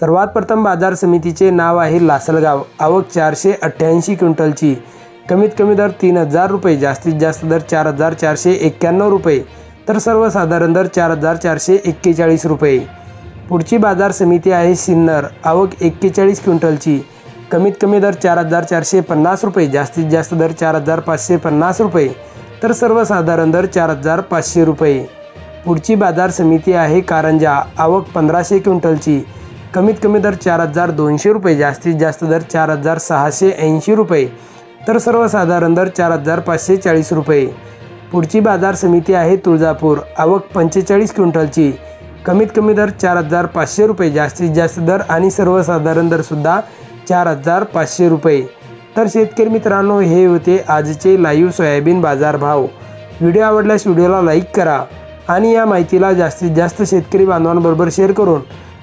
सर्वात प्रथम बाजार समितीचे नाव आहे लासलगाव. आवक चारशे अठ्ठ्याऐंशी क्विंटलची. कमीत कमी दर तीन हजार रुपये जास्तीत जास्त दर चार हजार चारशे एक्क्याण्णव रुपये तर सर्वसाधारण दर चार हजार चारशे एक्केचाळीस रुपये. पुढची बाजार समिती आहे सिन्नर. आवक एक्केचाळीस क्विंटलची. कमीत कमी दर चार हजार चारशे पन्नास रुपये जास्तीत जास्त दर चार हजार पाचशे पन्नास रुपये तर सर्वसाधारण दर चार हजार पाचशे रुपये. पुढची बाजार समिती आहे कारंजा. आवक पंधराशे क्विंटलची. कमीत कमी दर चार हजार दोनशे रुपये जास्तीत जास्त दर चार हजार सहाशे ऐंशी रुपये. तर सर्वसाधारण दर चार हजार पाचशे चाळीस रुपये. पुढची बाजार समिती आहे तुळजापूर आवक पंचेचाळीस क्विंटलची. कमीत कमी दर चार हजार पाचशे रुपये जास्तीत जास्त दर आणि सर्वसाधारण दरसुद्धा चार हजार पाचशे रुपये. तर शेतकरी मित्रांनो हे होते आजचे लाईव्ह सोयाबीन बाजार भाव व्हिडिओ आवडल्यास व्हिडिओला लाईक करा आणि या माहितीला जास्तीत जास्त शेतकरी बांधवांबरोबर शेअर करून